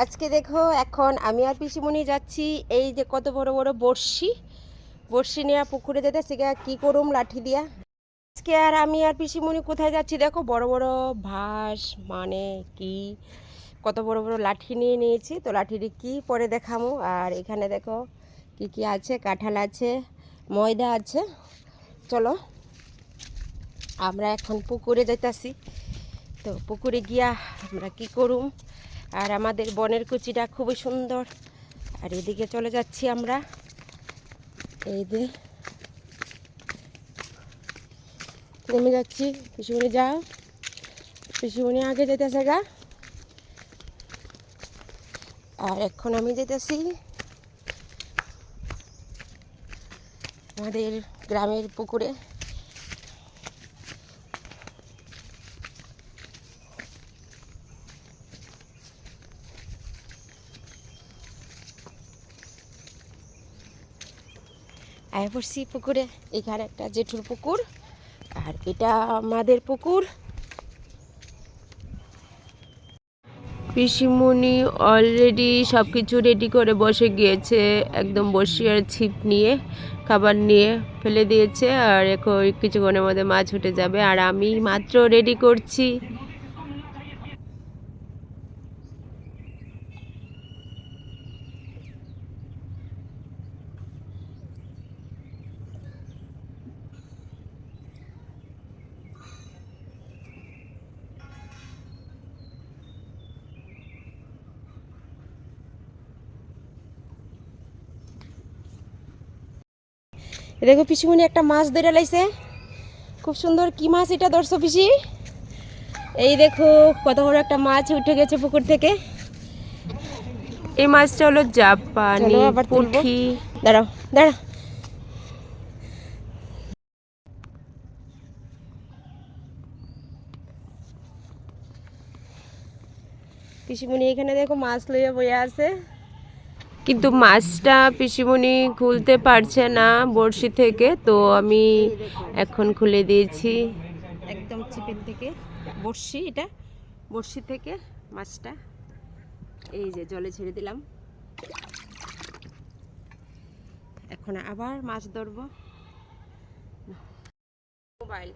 আজকে দেখো, এখন আমি আর পিসিমণি যাচ্ছি। এই যে কত বড় বড় বড়শি। বড়শি নেওয়া পুকুরে যেতে সেটা কি করুম লাঠি দিয়া। আজকে আর আমি আর পিসিমণি কোথায় যাচ্ছি দেখো, বড় বড় ভাস মানে কি, কত বড় বড় লাঠি নিয়ে নিয়েছি। তো লাঠিটি কি পরে দেখামো। আর এখানে দেখো, কি কি আছে, কাঁঠাল আছে, ময়দা আছে। চলো, আমরা এখন পুকুরে যাইতাছি। তো পুকুরে গিয়া আমরা কি করুম? আর আমাদের বনের কুচিটা খুবই সুন্দর। আর এদিকে চলে যাচ্ছি আমরা। এই যে নেমে যাচ্ছি। পিসুমণি, যাও। পিসুমণি আগে যেতেছে গা। আর এখন আমি যেতেছি আমাদের গ্রামের পুকুরে। আয় পুকুরে এখানে একটা জেঠুর পুকুর, আর এটা আমাদের পুকুর। পিসিমণি অলরেডি সব কিছু রেডি করে বসে গিয়েছে, একদম বসিয়ার ছিপ নিয়ে, খাবার নিয়ে ফেলে দিয়েছে, আর এখন কিছুক্ষণের মধ্যে মাছ উঠে যাবে, আর আমি মাত্র রেডি করছি। দেখো পিসিমণি একটা মাছ ধরে লাইছে। খুব সুন্দর কি মাছ এটা ধরছো পিসি? এই দেখো কত বড় একটা মাছ উঠে গেছে পুকুর থেকে। এই মাছটা হলো জাপানি পুঁটি দাঁড়াও দাঁড়াও। পিসিমণি এখানে দেখো মাছ লইয়া বইয়া আছে। কিন্তু মাছটা পিসিমণি খুলতে পারছে না বড়শি থেকে তো আমি এখন খুলে দিয়েছি। একদম চিপের থেকে। বড়শি এটা? বড়শি থেকে মাছটা। এই যে জলে ছেড়ে দিলাম। এখন আবার মাছ ধরবো। মোবাইল।